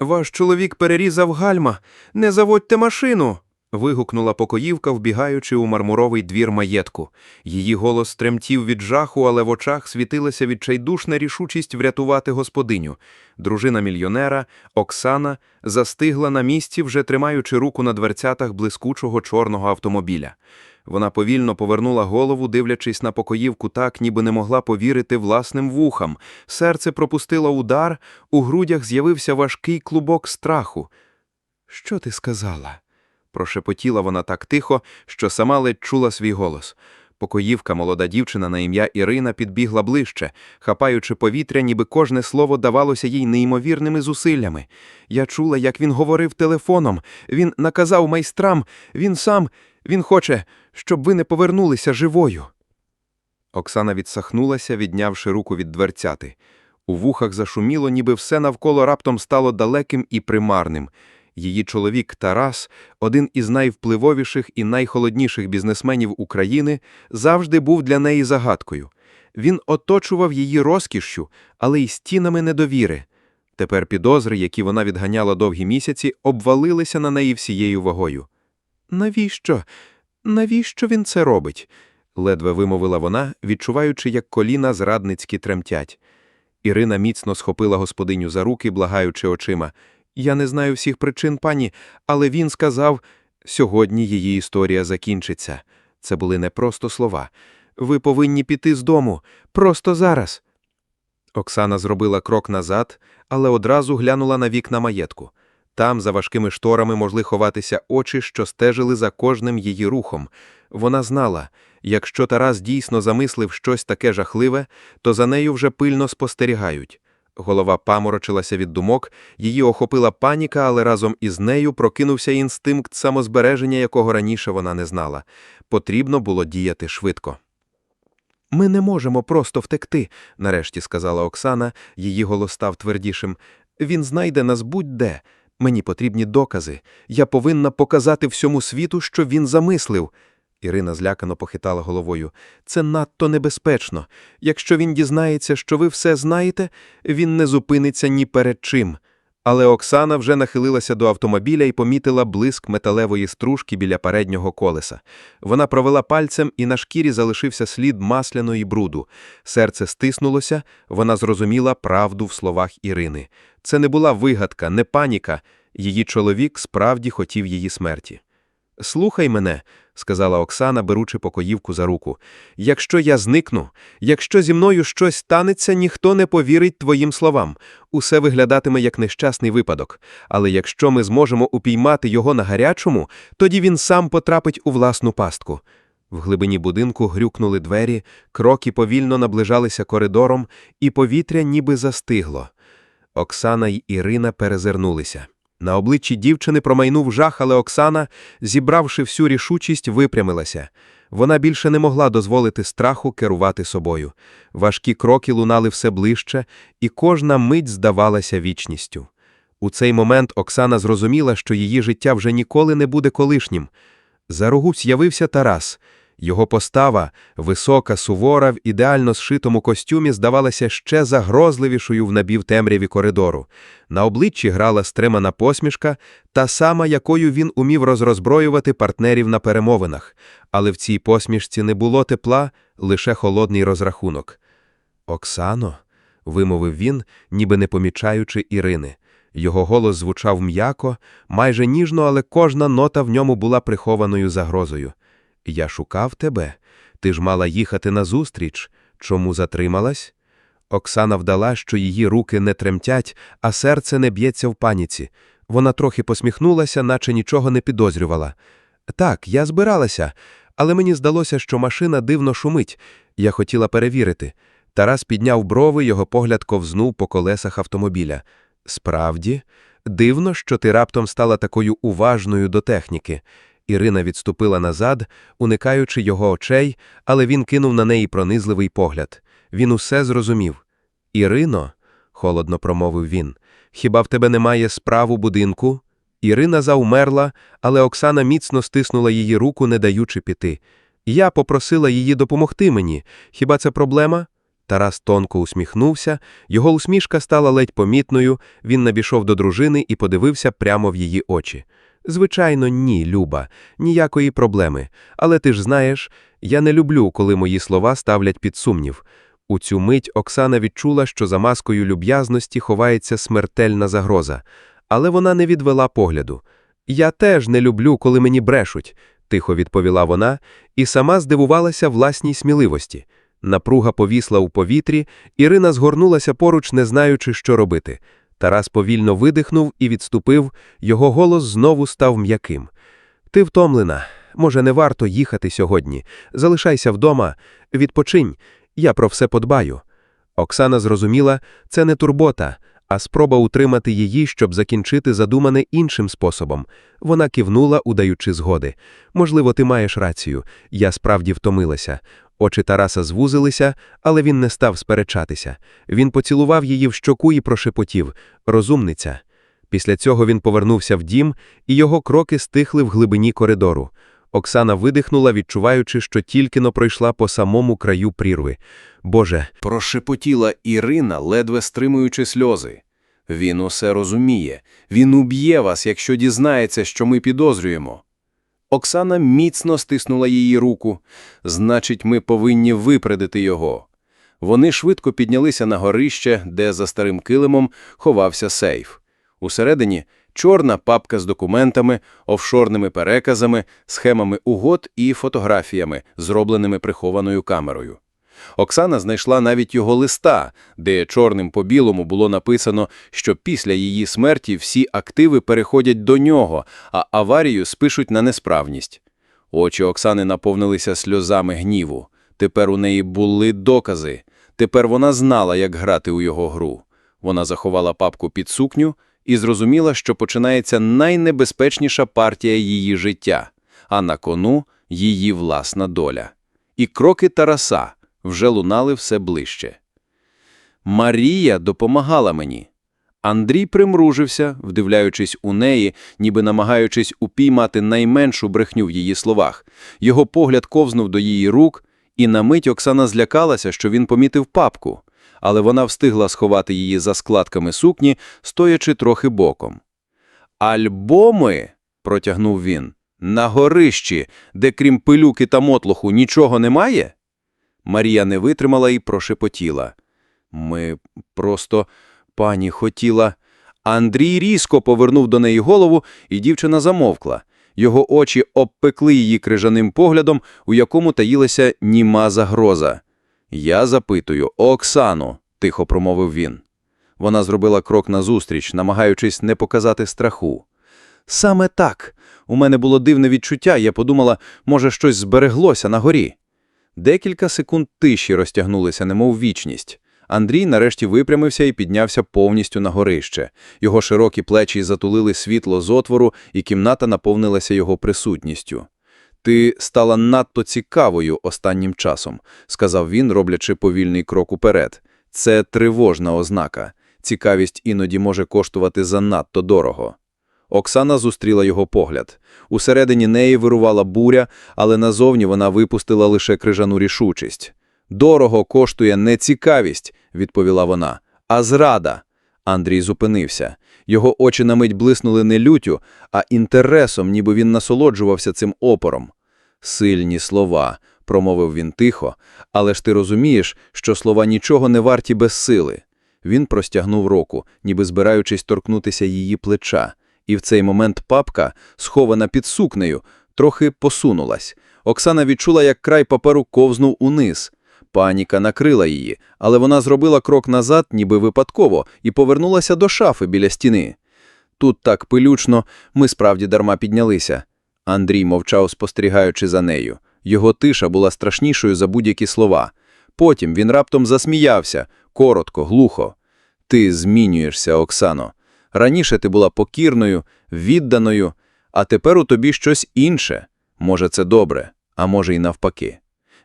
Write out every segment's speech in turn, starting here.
Ваш чоловік перерізав гальма. Не заводьте машину. вигукнула покоївка, вбігаючи у мармуровий двір маєтку. Її голос тремтів від жаху, але в очах світилася відчайдушна рішучість врятувати господиню. Дружина мільйонера, Оксана, застигла на місці, вже тримаючи руку на дверцятах блискучого чорного автомобіля. Вона повільно повернула голову, дивлячись на покоївку так, ніби не могла повірити власним вухам. Серце пропустило удар, у грудях з'явився важкий клубок страху. Що ти сказала? прошепотіла вона так тихо, що сама ледь чула свій голос. Покоївка, молода дівчина на ім'я Ірина, підбігла ближче, хапаючи повітря, ніби кожне слово давалося їй неймовірними зусиллями. Я чула, як він говорив телефоном. Він наказав майстрам, він сам, він хоче, щоб ви не повернулися живою. Оксана відсахнулася, віднявши руку від дверцяти. У вухах зашуміло, ніби все навколо раптом стало далеким і примарним. Її чоловік Тарас, один із найвпливовіших і найхолодніших бізнесменів України, завжди був для неї загадкою. Він оточував її розкішшю, але й стінами недовіри. Тепер підозри, які вона відганяла довгі місяці, обвалилися на неї всією вагою. Навіщо? Навіщо він це робить? ледве вимовила вона, відчуваючи, як коліна зрадницьки тремтять. Ірина міцно схопила господиню за руки, благаючи очима. Я не знаю всіх причин, пані, але він сказав сьогодні її історія закінчиться. Це були не просто слова. Ви повинні піти з дому, просто зараз. Оксана зробила крок назад, але одразу глянула на вікна маєтку. Там, за важкими шторами, могли ховатися очі, що стежили за кожним її рухом. Вона знала, якщо Тарас дійсно замислив щось таке жахливе, то за нею вже пильно спостерігають. Голова паморочилася від думок, її охопила паніка, але разом із нею прокинувся інстинкт самозбереження, якого раніше вона не знала. Потрібно було діяти швидко. Ми не можемо просто втекти, нарешті сказала Оксана, її голос став твердішим. Він знайде нас будь-де. Мені потрібні докази. Я повинна показати всьому світу, що він замислив. Ірина злякано похитала головою. Це надто небезпечно. Якщо він дізнається, що ви все знаєте, він не зупиниться ні перед чим. Але Оксана вже нахилилася до автомобіля і помітила блиск металевої стружки біля переднього колеса. Вона провела пальцем, і на шкірі залишився слід масляної бруду. Серце стиснулося, вона зрозуміла правду в словах Ірини. Це не була вигадка, не паніка. Її чоловік справді хотів її смерті. Слухай мене, сказала Оксана, беручи покоївку за руку. Якщо я зникну, якщо зі мною щось станеться, ніхто не повірить твоїм словам. Усе виглядатиме як нещасний випадок. Але якщо ми зможемо упіймати його на гарячому, тоді він сам потрапить у власну пастку. В глибині будинку грюкнули двері, кроки повільно наближалися коридором, і повітря ніби застигло. Оксана й Ірина перезирнулися. На обличчі дівчини промайнув жах, але Оксана, зібравши всю рішучість, випрямилася. Вона більше не могла дозволити страху керувати собою. Важкі кроки лунали все ближче, і кожна мить здавалася вічністю. У цей момент Оксана зрозуміла, що її життя вже ніколи не буде колишнім. За рогу з'явився Тарас. Його постава, висока, сувора, в ідеально зшитому костюмі, здавалася ще загрозливішою в напівтемряві коридору. На обличчі грала стримана посмішка, та сама, якою він умів розрозброювати партнерів на перемовинах, але в цій посмішці не було тепла, лише холодний розрахунок. Оксано, вимовив він, ніби не помічаючи Ірини. Його голос звучав м'яко, майже ніжно, але кожна нота в ньому була прихованою загрозою. Я шукав тебе. Ти ж мала їхати назустріч. Чому затрималась? Оксана вдала, що її руки не тремтять, а серце не б'ється в паніці. Вона трохи посміхнулася, наче нічого не підозрювала. Так, я збиралася, але мені здалося, що машина дивно шумить. Я хотіла перевірити. Тарас підняв брови, його погляд ковзнув по колесах автомобіля. Справді, дивно, що ти раптом стала такою уважною до техніки. Ірина відступила назад, уникаючи його очей, але він кинув на неї пронизливий погляд. Він усе зрозумів. Ірино, холодно промовив він, хіба в тебе немає справ у будинку? Ірина заумерла, але Оксана міцно стиснула її руку, не даючи піти. Я попросила її допомогти мені. Хіба це проблема? Тарас тонко усміхнувся, його усмішка стала ледь помітною, він набішов до дружини і подивився прямо в її очі. Звичайно, ні, Люба, ніякої проблеми. Але ти ж знаєш, я не люблю, коли мої слова ставлять під сумнів. У цю мить Оксана відчула, що за маскою люб'язності ховається смертельна загроза. Але вона не відвела погляду. Я теж не люблю, коли мені брешуть, тихо відповіла вона, і сама здивувалася власній сміливості. Напруга повісла у повітрі, Ірина згорнулася поруч, не знаючи, що робити. Тарас повільно видихнув і відступив, його голос знову став м'яким. Ти втомлена. Може, не варто їхати сьогодні. Залишайся вдома, відпочинь, я про все подбаю. Оксана зрозуміла, це не турбота, а спроба утримати її, щоб закінчити задумане іншим способом. Вона кивнула, удаючи згоди. Можливо, ти маєш рацію, я справді втомилася. Очі Тараса звузилися, але він не став сперечатися. Він поцілував її в щоку і прошепотів розумниця. Після цього він повернувся в дім, і його кроки стихли в глибині коридору. Оксана видихнула, відчуваючи, що тільки но пройшла по самому краю прірви. Боже, Прошепотіла Ірина, ледве стримуючи сльози. Він усе розуміє. Він уб'є вас, якщо дізнається, що ми підозрюємо. Оксана міцно стиснула її руку. Значить, ми повинні випередити його. Вони швидко піднялися на горище, де за старим килимом ховався сейф. Усередині чорна папка з документами, офшорними переказами, схемами угод і фотографіями, зробленими прихованою камерою. Оксана знайшла навіть його листа, де чорним по білому було написано, що після її смерті всі активи переходять до нього, а аварію спишуть на несправність. Очі Оксани наповнилися сльозами гніву. Тепер у неї були докази. Тепер вона знала, як грати у його гру. Вона заховала папку під сукню і зрозуміла, що починається найнебезпечніша партія її життя, а на кону її власна доля. І кроки Тараса вже лунали все ближче. Марія допомагала мені. Андрій примружився, вдивляючись у неї, ніби намагаючись упіймати найменшу брехню в її словах. Його погляд ковзнув до її рук, і на мить Оксана злякалася, що він помітив папку, але вона встигла сховати її за складками сукні, стоячи трохи боком. Альбоми, протягнув він, на горищі, де крім пилюки та мотлоху нічого немає? Марія не витримала і прошепотіла. Ми просто, пані, хотіла. Андрій різко повернув до неї голову, і дівчина замовкла. Його очі обпекли її крижаним поглядом, у якому таїлася німа загроза. Я запитую, Оксану, тихо промовив він. Вона зробила крок назустріч, намагаючись не показати страху. Саме так. У мене було дивне відчуття, я подумала, може, щось збереглося на горі. Декілька секунд тиші розтягнулися, немов вічність. Андрій нарешті випрямився і піднявся повністю на горище. Його широкі плечі затулили світло з отвору, і кімната наповнилася його присутністю. Ти стала надто цікавою останнім часом, сказав він, роблячи повільний крок уперед. Це тривожна ознака. Цікавість іноді може коштувати занадто дорого. Оксана зустріла його погляд. Усередині неї вирувала буря, але назовні вона випустила лише крижану рішучість. Дорого коштує не цікавість, відповіла вона, а зрада. Андрій зупинився. Його очі на мить блиснули не лютю, а інтересом, ніби він насолоджувався цим опором. Сильні слова, промовив він тихо, але ж ти розумієш, що слова нічого не варті без сили. Він простягнув руку, ніби збираючись торкнутися її плеча, і в цей момент папка, схована під сукнею, трохи посунулась. Оксана відчула, як край паперу ковзнув униз. Паніка накрила її, але вона зробила крок назад, ніби випадково, і повернулася до шафи біля стіни. Тут так пилючно, ми справді дарма піднялися. Андрій мовчав, спостерігаючи за нею. Його тиша була страшнішою за будь-які слова. Потім він раптом засміявся, коротко, глухо. Ти змінюєшся, Оксано. Раніше ти була покірною, відданою, а тепер у тобі щось інше. Може, це добре, а може й навпаки.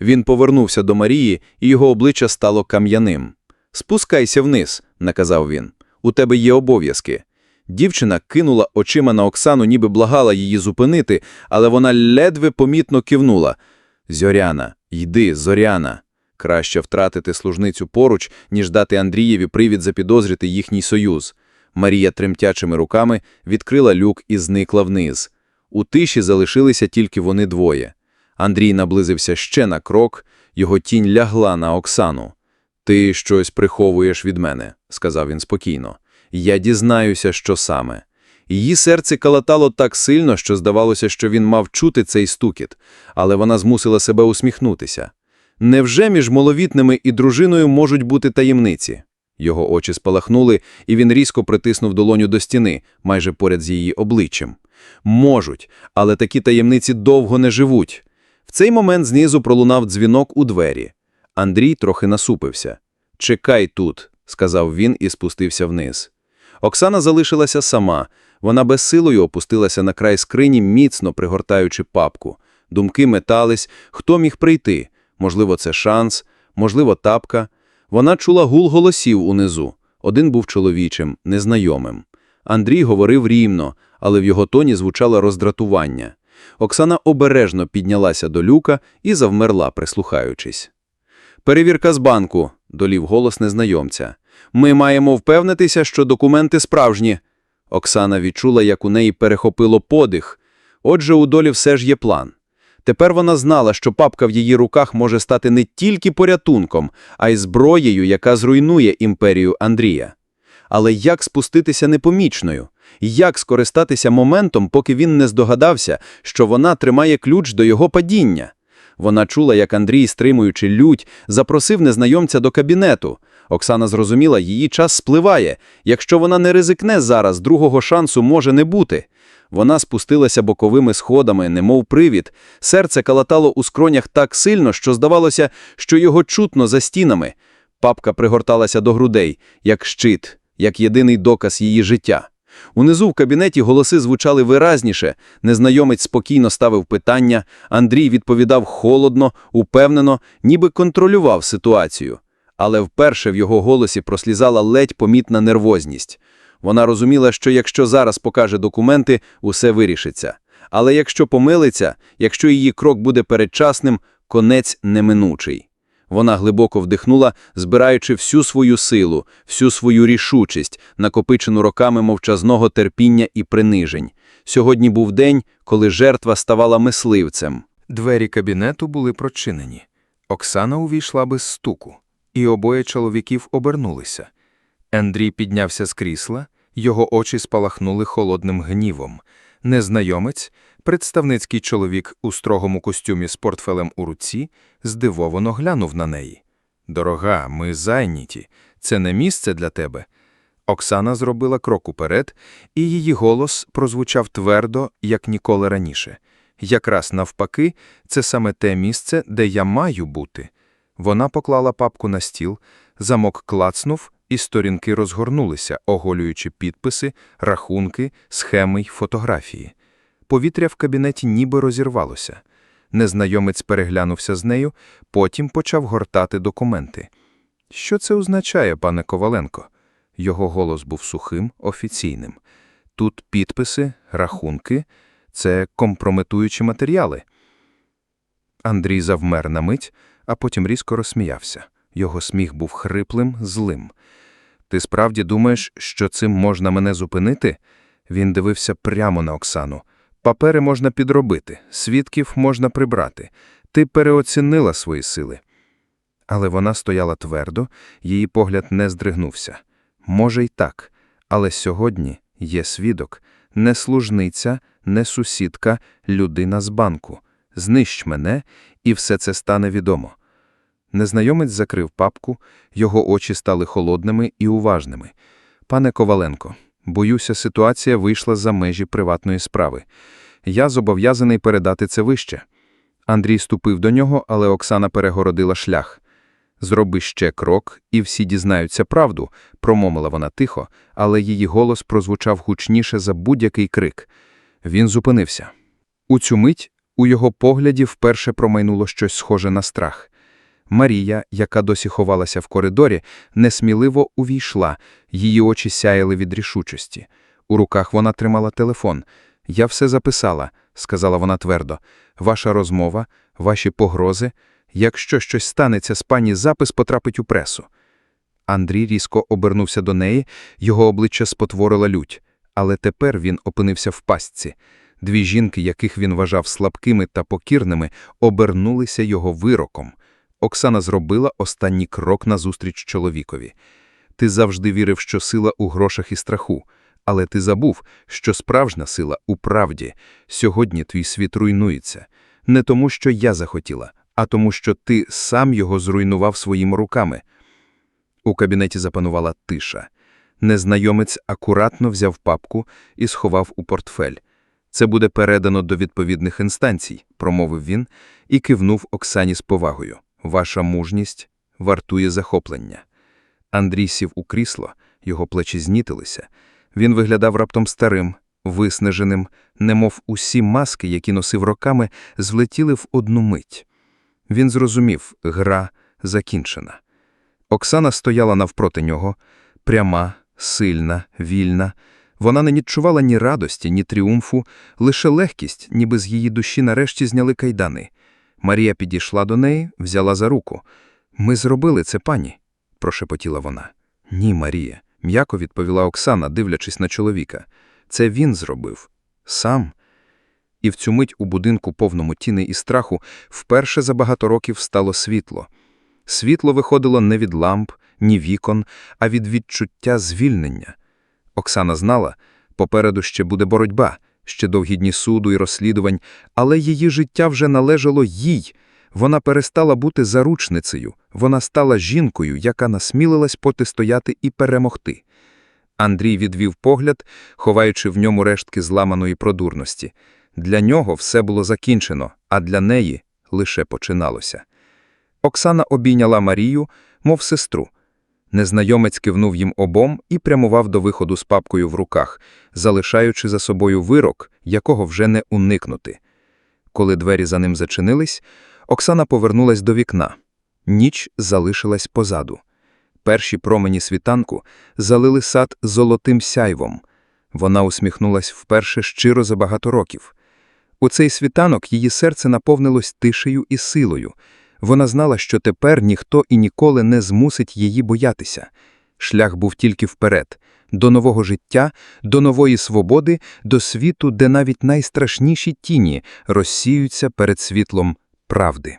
Він повернувся до Марії, і його обличчя стало кам'яним. Спускайся вниз, наказав він. У тебе є обов'язки. Дівчина кинула очима на Оксану, ніби благала її зупинити, але вона ледве помітно кивнула. Зоряна, йди, Зоряна. Краще втратити служницю поруч, ніж дати Андрієві привід запідозрити їхній союз. Марія тремтячими руками відкрила люк і зникла вниз. У тиші залишилися тільки вони двоє. Андрій наблизився ще на крок, його тінь лягла на Оксану. «Ти щось приховуєш від мене», – сказав він спокійно. «Я дізнаюся, що саме». Її серце калатало так сильно, що здавалося, що він мав чути цей стукіт, але вона змусила себе усміхнутися. Невже між маловітними і дружиною можуть бути таємниці? Його очі спалахнули, і він різко притиснув долоню до стіни, майже поряд з її обличчям. Можуть, але такі таємниці довго не живуть. В цей момент знизу пролунав дзвінок у двері. Андрій трохи насупився. «Чекай тут», – сказав він і спустився вниз. Оксана залишилася сама. Вона безсилою опустилася на край скрині, міцно пригортаючи папку. Думки метались, хто міг прийти. Можливо, це шанс, можливо, тапка. Вона чула гул голосів унизу. Один був чоловічим, незнайомим. Андрій говорив рівно, але в його тоні звучало роздратування. Оксана обережно піднялася до люка і завмерла, прислухаючись. «Перевірка з банку», – долів голос незнайомця. «Ми маємо впевнитися, що документи справжні». Оксана відчула, як у неї перехопило подих. Отже, у долі все ж є план. Тепер вона знала, що папка в її руках може стати не тільки порятунком, а й зброєю, яка зруйнує імперію Андрія. Але як спуститися непомічною? Як скористатися моментом, поки він не здогадався, що вона тримає ключ до його падіння? Вона чула, як Андрій, стримуючи лють, запросив незнайомця до кабінету. Оксана зрозуміла, її час спливає. Якщо вона не ризикне зараз, другого шансу може не бути. Вона спустилася боковими сходами, немов привід. Серце калатало у скронях так сильно, що здавалося, що його чутно за стінами. Папка пригорталася до грудей, як щит, як єдиний доказ її життя. Унизу в кабінеті голоси звучали виразніше. Незнайомець спокійно ставив питання, Андрій відповідав холодно, упевнено, ніби контролював ситуацію. Але вперше в його голосі прослізала ледь помітна нервозність. Вона розуміла, що якщо зараз покаже документи, усе вирішиться. Але якщо помилиться, якщо її крок буде передчасним, конець неминучий. Вона глибоко вдихнула, збираючи всю свою силу, всю свою рішучість, накопичену роками мовчазного терпіння і принижень. Сьогодні був день, коли жертва ставала мисливцем. Двері кабінету були прочинені. Оксана увійшла без стуку, і обоє чоловіків обернулися. Андрій піднявся з крісла, його очі спалахнули холодним гнівом. Незнайомець, представницький чоловік у строгому костюмі з портфелем у руці, здивовано глянув на неї. Дорога, ми зайняті. Це не місце для тебе. Оксана зробила крок уперед, і її голос прозвучав твердо, як ніколи раніше. Якраз навпаки, це саме те місце, де я маю бути. Вона поклала папку на стіл, замок клацнув, і сторінки розгорнулися, оголюючи підписи, рахунки, схеми й фотографії. Повітря в кабінеті ніби розірвалося. Незнайомець переглянувся з нею, потім почав гортати документи. Що це означає, пане Коваленко? Його голос був сухим, офіційним. Тут підписи, рахунки – це компрометуючі матеріали. Андрій завмер на мить, а потім різко розсміявся. Його сміх був хриплим, злим. Ти справді думаєш, що цим можна мене зупинити? Він дивився прямо на Оксану. Папери можна підробити, свідків можна прибрати. Ти переоцінила свої сили. Але вона стояла твердо, її погляд не здригнувся. Може й так, але сьогодні є свідок, не служниця, не сусідка, людина з банку. Знищ мене, і все це стане відомо. Незнайомець закрив папку, його очі стали холодними і уважними. Пане Коваленко, боюся, ситуація вийшла за межі приватної справи. Я зобов'язаний передати це вище. Андрій ступив до нього, але Оксана перегородила шлях. Зроби ще крок, і всі дізнаються правду, промовила вона тихо, але її голос прозвучав гучніше за будь-який крик. Він зупинився. У цю мить у його погляді вперше промайнуло щось схоже на страх. Марія, яка досі ховалася в коридорі, несміливо увійшла, її очі сяяли від рішучості. У руках вона тримала телефон. Я все записала, сказала вона твердо. Ваша розмова, ваші погрози. Якщо щось станеться з пані, запис потрапить у пресу. Андрій різко обернувся до неї, його обличчя спотворила лють. Але тепер він опинився в пастці. Дві жінки, яких він вважав слабкими та покірними, обернулися його вироком. Оксана зробила останній крок назустріч чоловікові. Ти завжди вірив, що сила у грошах і страху. Але ти забув, що справжня сила у правді. Сьогодні твій світ руйнується. Не тому, що я захотіла, а тому, що ти сам його зруйнував своїми руками. У кабінеті запанувала тиша. Незнайомець акуратно взяв папку і сховав у портфель. Це буде передано до відповідних інстанцій, промовив він і кивнув Оксані з повагою. Ваша мужність вартує захоплення. Андрій сів у крісло, його плечі знітилися. Він виглядав раптом старим, виснаженим, немов усі маски, які носив роками, злетіли в одну мить. Він зрозумів, гра закінчена. Оксана стояла навпроти нього, пряма, сильна, вільна. Вона не відчувала ні радості, ні тріумфу, лише легкість, ніби з її душі нарешті зняли кайдани. Марія підійшла до неї, взяла за руку. Ми зробили це, пані, прошепотіла вона. Ні, Марія, м'яко відповіла Оксана, дивлячись на чоловіка. Це він зробив. Сам. І в цю мить у будинку повному тіни і страху вперше за багато років стало світло. Світло виходило не від ламп, ні вікон, а від відчуття звільнення. Оксана знала, попереду ще буде боротьба, ще довгі дні суду і розслідувань, але її життя вже належало їй. Вона перестала бути заручницею, вона стала жінкою, яка насмілилась протистояти і перемогти. Андрій відвів погляд, ховаючи в ньому рештки зламаної продурності. Для нього все було закінчено, а для неї лише починалося. Оксана обійняла Марію, мов сестру. Незнайомець кивнув їм обом і прямував до виходу з папкою в руках, залишаючи за собою вирок, якого вже не уникнути. Коли двері за ним зачинились, Оксана повернулась до вікна. Ніч залишилась позаду. Перші промені світанку залили сад золотим сяйвом. Вона усміхнулась вперше щиро за багато років. У цей світанок її серце наповнилось тишею і силою. Вона знала, що тепер ніхто і ніколи не змусить її боятися. Шлях був тільки вперед, до нового життя, до нової свободи, до світу, де навіть найстрашніші тіні розсіються перед світлом правди.